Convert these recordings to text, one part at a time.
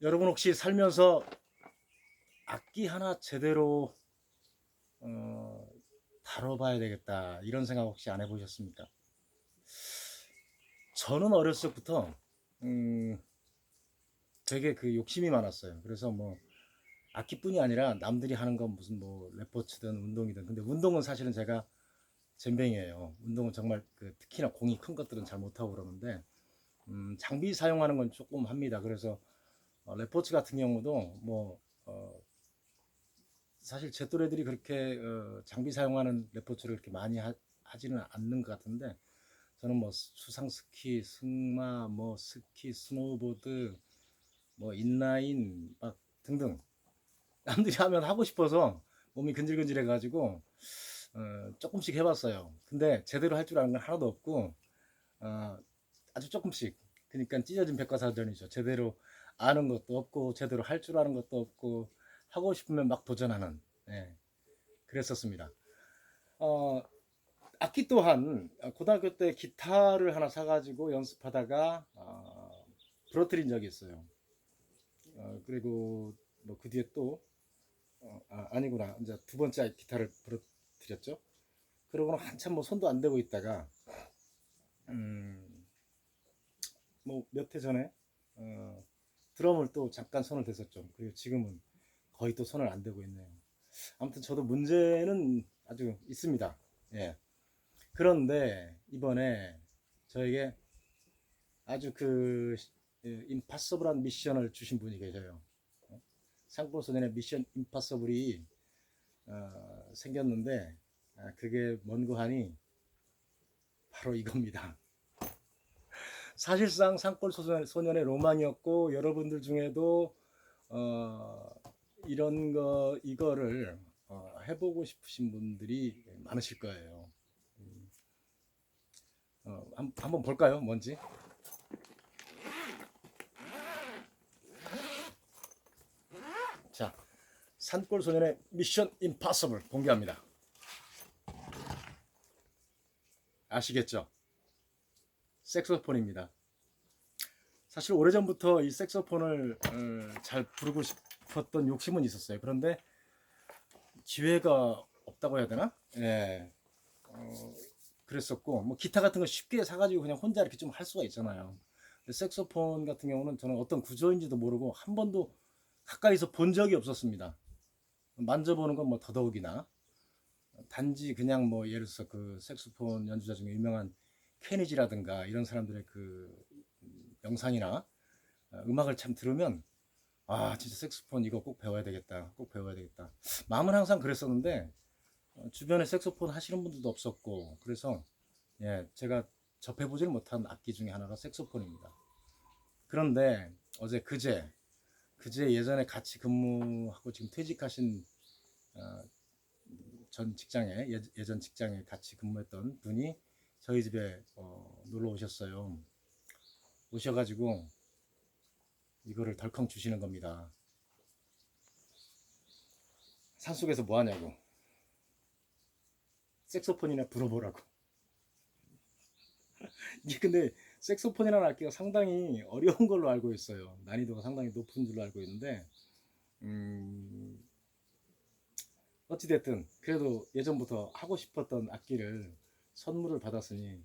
여러분 혹시 살면서 악기 하나 제대로 어, 다뤄봐야 되겠다 이런 생각 혹시 안 해보셨습니까? 저는 어렸을 적부터 음, 되게 그 욕심이 많았어요. 그래서 뭐 악기뿐이 아니라 남들이 하는 건 무슨 뭐 레포츠든 운동이든 근데 운동은 사실은 제가 젬병이에요. 운동은 정말 그 특히나 공이 큰 것들은 잘 못하고 그러는데 음, 장비 사용하는 건 조금 합니다. 그래서 어, 레포츠 같은 경우도 뭐 어, 사실 제 또래들이 그렇게 어, 장비 사용하는 레포츠를 그렇게 많이 하, 하지는 않는 것 같은데 저는 뭐 수상 스키, 승마, 뭐 스키, 스노우보드, 뭐 인라인 막 등등 남들이 하면 하고 싶어서 몸이 근질근질해 가지고 어, 조금씩 해봤어요. 근데 제대로 할 줄 아는 건 하나도 없고 어, 아주 조금씩 그러니까 찢어진 백과사전이죠. 제대로 아는 것도 없고 제대로 할 줄 아는 것도 없고 하고 싶으면 막 도전하는 예, 그랬었습니다. 어, 악기 또한 고등학교 때 기타를 하나 사가지고 연습하다가 어, 부러뜨린 적이 있어요. 어, 그리고 뭐 그 뒤에 또 어, 아, 아니구나 이제 두 번째 기타를 부러뜨렸죠. 그러고는 한참 뭐 손도 안 대고 있다가 음, 뭐 몇 해 전에 어, 드럼을 또 잠깐 손을 댔었죠. 그리고 지금은 거의 또 손을 안 대고 있네요. 아무튼 저도 문제는 아주 있습니다. 예. 그런데 이번에 저에게 아주 그 임파서블한 미션을 주신 분이 계셔요. 상골소년의 미션 임파서블이 어, 생겼는데 아, 그게 뭔고 하니 바로 이겁니다. 사실상 산골 소년- 소년의 로망이었고 여러분들 중에도 어, 이런 거 이거를 어, 해보고 싶으신 분들이 많으실 거예요. 음, 어, 한, 한번 볼까요? 뭔지. 자, 산골 소년의 미션 임파서블 공개합니다. 아시겠죠? 색소폰입니다. 사실 오래전부터 이 색소폰을 어, 잘 부르고 싶었던 욕심은 있었어요. 그런데 기회가 없다고 해야 되나? 예. 어, 그랬었고 뭐 기타 같은 거 쉽게 사가지고 그냥 혼자 이렇게 좀 할 수가 있잖아요. 근데 색소폰 같은 경우는 저는 어떤 구조인지도 모르고 한 번도 가까이서 본 적이 없었습니다. 만져보는 건 뭐 더더욱이나 단지 그냥 뭐 예를 들어서 그 색소폰 연주자 중에 유명한 케니지라든가 이런 사람들의 그 영상이나 어, 음악을 참 들으면 아 진짜 색소폰 이거 꼭 배워야 되겠다 꼭 배워야 되겠다. 마음은 항상 그랬었는데 어, 주변에 색소폰 하시는 분들도 없었고 그래서 예 제가 접해보질 못한 악기 중에 하나가 색소폰입니다. 그런데 어제 그제 그제 예전에 같이 근무하고 지금 퇴직하신 어, 전 직장에 예, 예전 직장에 같이 근무했던 분이 저희 집에 어, 놀러 오셨어요. 오셔가지고 이거를 덜컹 주시는 겁니다. 산속에서 뭐 하냐고. 색소폰이나 불어보라고. 이게 근데 색소폰이라는 악기가 상당히 어려운 걸로 알고 있어요. 난이도가 상당히 높은 줄로 알고 있는데, 음, 어찌됐든, 그래도 예전부터 하고 싶었던 악기를 선물을 받았으니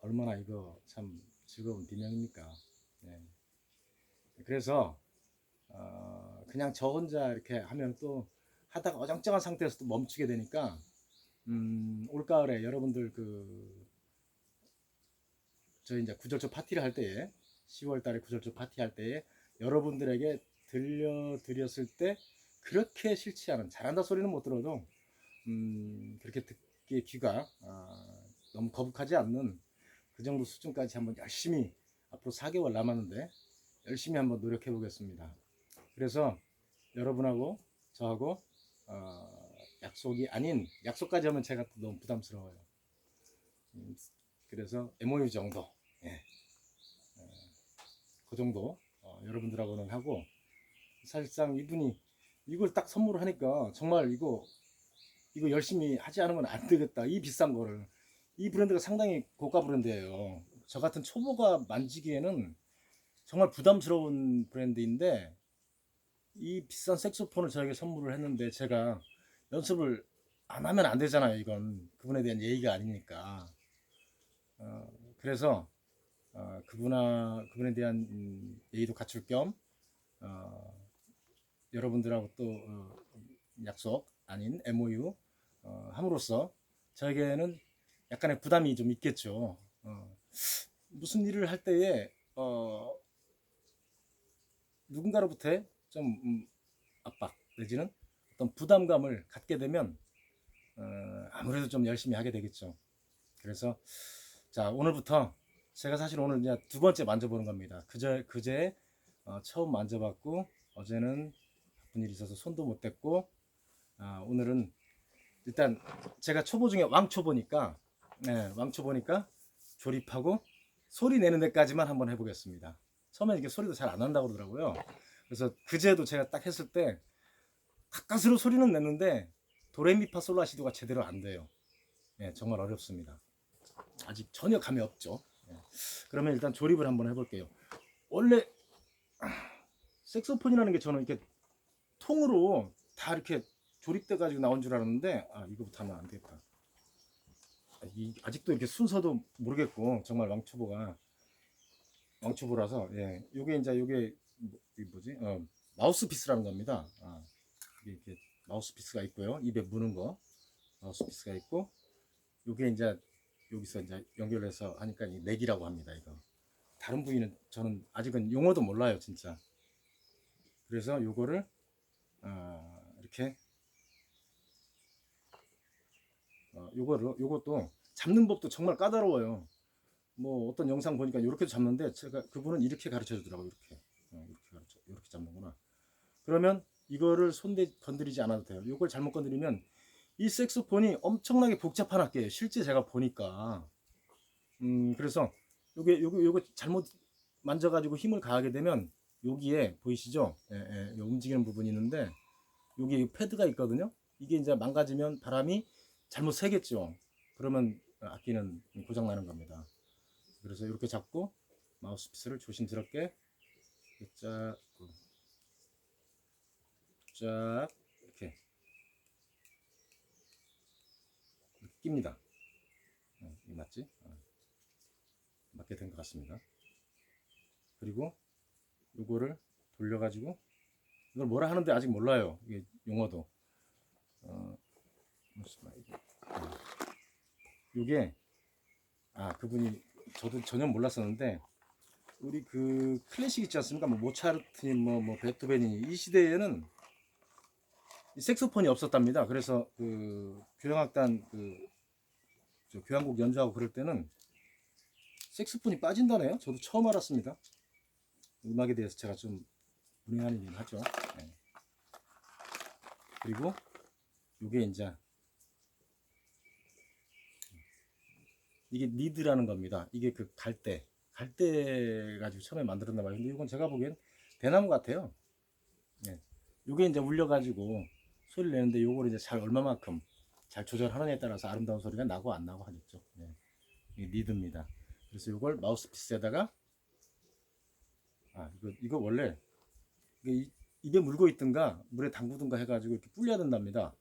얼마나 이거 참 즐거운 비명입니까? 네. 그래서 어, 그냥 저 혼자 이렇게 하면 또 하다가 어정쩡한 상태에서 또 멈추게 되니까 음, 올 가을에 여러분들 그 저희 이제 구절초 파티를 할 때에 10월 달에 구절초 파티 할 때에 여러분들에게 들려드렸을 때 그렇게 싫지 않은 잘한다 소리는 못 들어도 음, 그렇게 듣기에 귀가 아, 너무 거북하지 않는 그 정도 수준까지 한번 열심히 앞으로 4개월 남았는데 열심히 한번 노력해 보겠습니다. 그래서 여러분하고 저하고 어, 약속이 아닌 약속까지 하면 제가 또 너무 부담스러워요. 음, 그래서 MOU 정도, 예. 어, 그 정도 어, 여러분들하고는 하고 사실상 이분이 이걸 딱 선물을 하니까 정말 이거 이거 열심히 하지 않으면 안 되겠다. 이 비싼 거를. 이 브랜드가 상당히 고가 브랜드예요. 저 같은 초보가 만지기에는 정말 부담스러운 브랜드인데 이 비싼 색소폰을 저에게 선물을 했는데 제가 연습을 안 하면 안 되잖아요. 이건 그분에 대한 예의가 아니니까. 어, 그래서 어, 그분아 그분에 대한 음, 예의도 갖출 겸 어, 여러분들하고 또 어, 약속 아닌 MOU 어, 함으로써 저에게는 약간의 부담이 좀 있겠죠. 어, 무슨 일을 할 때에 어, 누군가로부터 좀 음, 압박 내지는 어떤 부담감을 갖게 되면 어, 아무래도 좀 열심히 하게 되겠죠. 그래서 자 오늘부터 제가 사실 오늘 이제 두 번째 만져보는 겁니다. 그제 그제 어, 처음 만져봤고 어제는 바쁜 일이 있어서 손도 못 댔고 아, 오늘은 일단 제가 초보 중에 왕초보니까 네, 왕초 보니까 조립하고 소리 내는 데까지만 한번 해보겠습니다. 처음에 이게 소리도 잘안 난다고 그러더라고요. 그래서 그제도 제가 딱 했을 때 가까스로 소리는 냈는데 도레미파 솔라시도가 제대로 안 돼요. 예, 정말 어렵습니다. 아직 전혀 감이 없죠. 예. 그러면 일단 조립을 한번 해볼게요. 원래 아, 색소폰이라는 게 저는 이렇게 통으로 다 이렇게 조립돼 가지고 나온 줄 알았는데 아 이거부터 하면 안 되겠다. 아, 이, 아직도 이렇게 순서도 모르겠고 정말 왕초보가 왕초보라서 예 요게 이제 요게 뭐지? 어, 마우스 피스라는 겁니다. 아, 이게 이렇게 마우스 피스가 있고요. 입에 무는 거 마우스 피스가 있고 요게 이제 여기서 이제 연결해서 하니까 이 넥이라고 합니다 이거. 다른 부위는 저는 아직은 용어도 몰라요 진짜. 그래서 요거를 아, 이렇게 어, 요거를 요것도 잡는 법도 정말 까다로워요. 뭐 어떤 영상 보니까 이렇게 잡는데 제가 그분은 이렇게 가르쳐 주더라고요. 이렇게 어, 이렇게 가르쳐 이렇게 잡는구나. 그러면 이거를 손대 건드리지 않아도 돼요. 요걸 잘못 건드리면 이 색소폰이 엄청나게 복잡한 악기예요. 실제 제가 보니까 음 그래서 요게 요거 요거 잘못 만져가지고 힘을 가하게 되면 여기에 보이시죠? 예, 예, 요 움직이는 부분이 있는데 여기에 이 패드가 있거든요. 이게 이제 망가지면 바람이 잘못 새겠죠. 그러면 악기는 고장 나는 겁니다. 그래서 이렇게 잡고 마우스 피스를 조심스럽게 쫙, 쫙 이렇게 낍니다. 어, 이 맞지? 어, 맞게 된 것 같습니다. 그리고 요거를 돌려가지고 이걸 뭐라 하는데 아직 몰라요. 이게 용어도. 어, 잠시만, 이게. 어. 요게 아 그분이 저도 전혀 몰랐었는데 우리 그 클래식 있지 않습니까? 뭐 모차르트니 뭐, 뭐 베토벤이니 이 시대에는 이 색소폰이 없었답니다. 그래서 그 교향악단 그저 교향곡 연주하고 그럴 때는 색소폰이 빠진다네요. 저도 처음 알았습니다. 음악에 대해서 제가 좀 문외한인 일을 하죠. 네. 그리고 요게 이제 이게 니드라는 겁니다. 이게 그 갈대, 갈대 가지고 처음에 만들었나 봐요. 근데 이건 제가 보기엔 대나무 같아요. 예. 요게 이제 울려가지고 소리를 내는데 요걸 이제 잘 얼마만큼 잘 조절하느냐에 따라서 아름다운 소리가 나고 안 나고 하겠죠. 예. 이게 니드입니다. 그래서 요걸 마우스 피스에다가 아 이거 이거 원래 이게 이- 입에 물고 있든가 물에 담그든가 해가지고 이렇게 불려야 된답니다.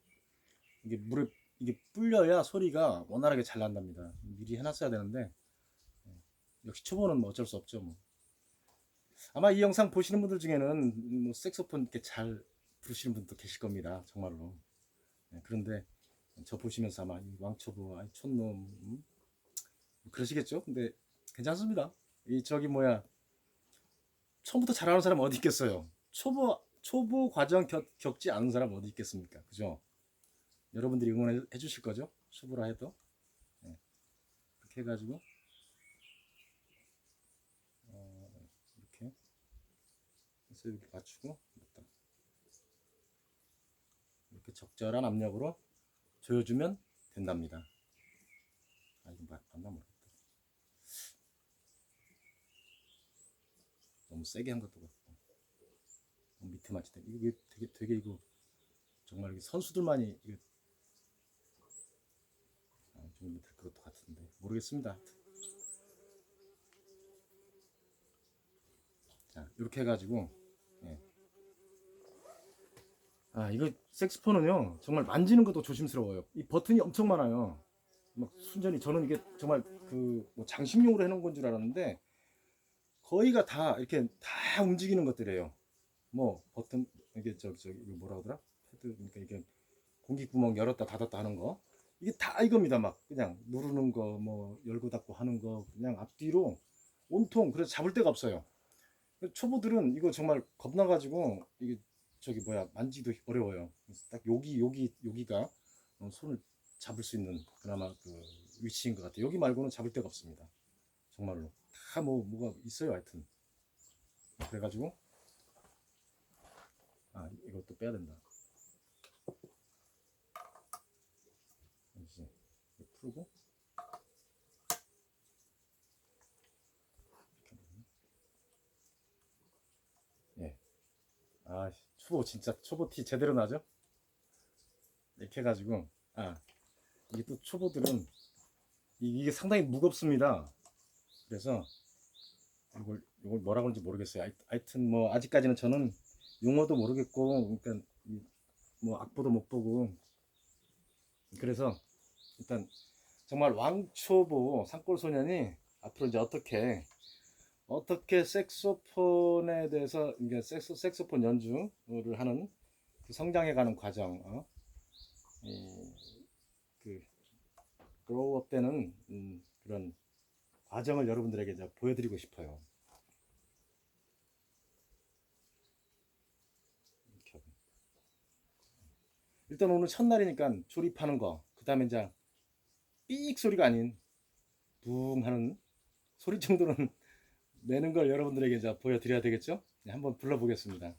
이게 물에 이게 불려야 소리가 원활하게 잘 난답니다. 미리 해놨어야 되는데 예, 역시 초보는 뭐 어쩔 수 없죠. 뭐. 아마 이 영상 보시는 분들 중에는 뭐 색소폰 이렇게 잘 부르시는 분도 계실 겁니다. 정말로. 예, 그런데 저 보시면서 아마 이 왕초보, 아이 촌놈 음? 그러시겠죠. 근데 괜찮습니다. 이 저기 뭐야 처음부터 잘하는 사람 어디 있겠어요. 초보 초보 과정 겪, 겪지 않은 사람 어디 있겠습니까? 그죠? 여러분들이 응원해 해 주실 거죠? 초보라 해도 네. 그렇게 해가지고 어, 이렇게 해서 이렇게 맞추고. 이렇게 적절한 압력으로 조여주면 된답니다. 아 이거 맞- 맞나 모르겠다. 너무 세게 한 것도 같고 밑에 맞추다. 이게 되게 되게 이거 정말 선수들만이 이게 아, 정도 될 것도 같은데 모르겠습니다. 자 이렇게 해가지고 예. 아 이거 색스폰은요 정말 만지는 것도 조심스러워요. 이 버튼이 엄청 많아요. 막 순전히 저는 이게 정말 그 뭐 장식용으로 해놓은 건 줄 알았는데 거의가 다 이렇게 다 움직이는 것들이에요. 뭐 버튼 이게 저기 저기 뭐라 그러더라? 패드 그러니까 이게 공기 구멍 열었다 닫았다 하는 거 이게 다 이겁니다. 막 그냥 누르는 거 뭐 열고 닫고 하는 거 그냥 앞뒤로 온통 그래서 잡을 데가 없어요. 초보들은 이거 정말 겁나가지고 이게 저기 뭐야 만지기도 어려워요. 딱 여기 여기 여기가 어, 손을 잡을 수 있는 그나마 그 위치인 것 같아요. 여기 말고는 잡을 데가 없습니다. 정말로 다 뭐 뭐가 있어요 하여튼 그래가지고 아 이것도 빼야 된다. 이제 풀고 예. 아 초보 진짜 초보 티 제대로 나죠? 이렇게 해가지고 아 이게 또 초보들은 이- 이게 상당히 무겁습니다. 그래서 이걸 이걸 뭐라 그런지 모르겠어요. 하여- 하여튼 뭐 아직까지는 저는 용어도 모르겠고 그러니까 이- 뭐 악보도 못 보고 그래서 일단 정말 왕초보 산골 소년이 앞으로 이제 어떻게 어떻게 색소폰에 대해서 이게 색소 색소폰 연주를 하는 그 성장해가는 과정, 어? 이, 그 그로우업 때는 음, 그런 과정을 여러분들에게 이제 보여드리고 싶어요. 일단 오늘 첫날이니까 조립하는 거, 그 다음에 이제 삑 소리가 아닌 붕 하는 소리 정도는 내는 걸 여러분들에게 이제 보여드려야 되겠죠? 네, 한번 불러보겠습니다.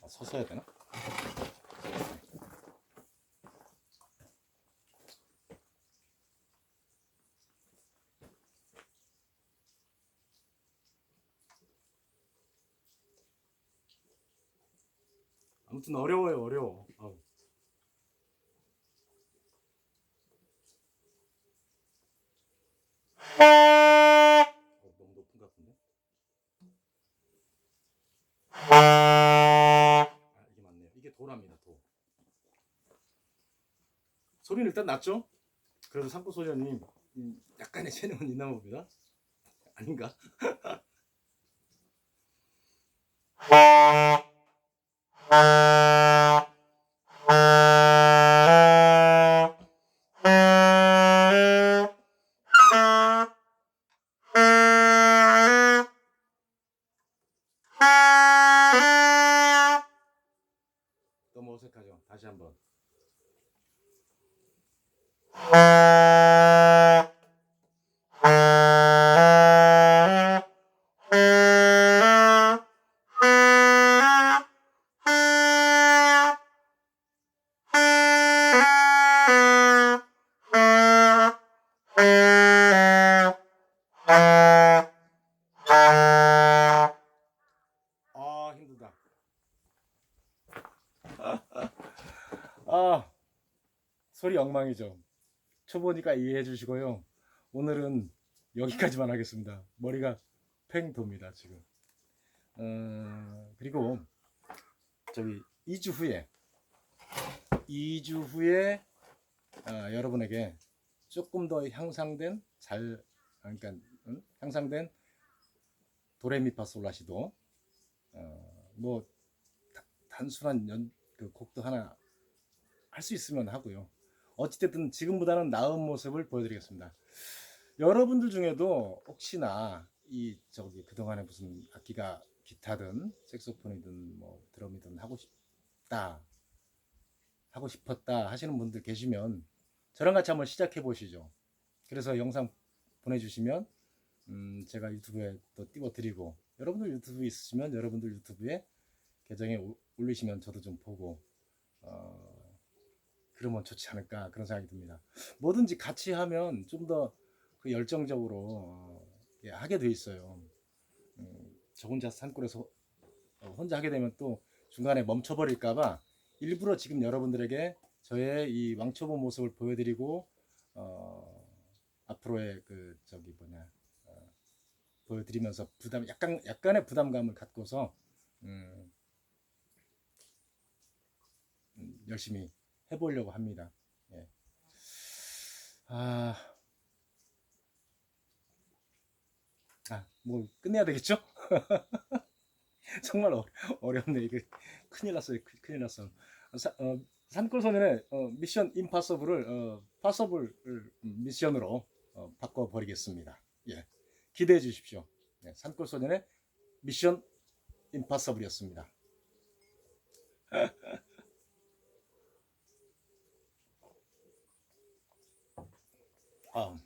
아, 서서 해야 되나? 아무튼 어려워요, 어려워. 아우. 어, 너무 높은 것 같은데? 아, 이게 맞네요. 이게 도랍니다, 도. 소리는 일단 났죠? 그래도 상고 소년님 음, 약간의 재능은 있나 봅니다. 아닌가? 엉망이죠. 초보니까 이해해 주시고요. 오늘은 여기까지만 하겠습니다. 머리가 팽 돕니다 지금. 어, 그리고 저기 2주 후에 2주 후에 아, 여러분에게 조금 더 향상된 잘 그러니까 음? 향상된 도레미파솔라시도 어, 뭐 다- 단순한 연, 그 곡도 하나 할 수 있으면 하고요. 어찌됐든 지금보다는 나은 모습을 보여드리겠습니다. 여러분들 중에도 혹시나 이 저기 그동안에 무슨 악기가 기타든 색소폰이든 뭐 드럼이든 하고 싶다 하고 싶었다 하시는 분들 계시면 저랑 같이 한번 시작해 보시죠. 그래서 영상 보내주시면 음, 제가 유튜브에 또 띄워드리고 여러분들 유튜브 있으시면 여러분들 유튜브에 계정에 오- 올리시면 저도 좀 보고 어, 그러면 좋지 않을까 그런 생각이 듭니다. 뭐든지 같이 하면 좀 더 그 열정적으로 어, 예, 하게 돼 있어요. 음, 저 혼자 산골에서 어, 혼자 하게 되면 또 중간에 멈춰버릴까봐 일부러 지금 여러분들에게 저의 이 왕초보 모습을 보여드리고 어, 앞으로의 그 저기 뭐냐 어, 보여드리면서 부담 약간 약간의 부담감을 갖고서 음, 음, 열심히 해보려고 합니다. 예. 아, 아, 뭐 끝내야 되겠죠? 정말 어, 어렵네. 이거 큰일 났어요. 큰- 큰일 났어 사, 어, 산골 소년의 어, 미션 임파서블을 어, 파서블 미션으로 어, 바꿔버리겠습니다. 예. 기대해 주십시오. 네, 산골 소년의 미션 임파서블이었습니다 아,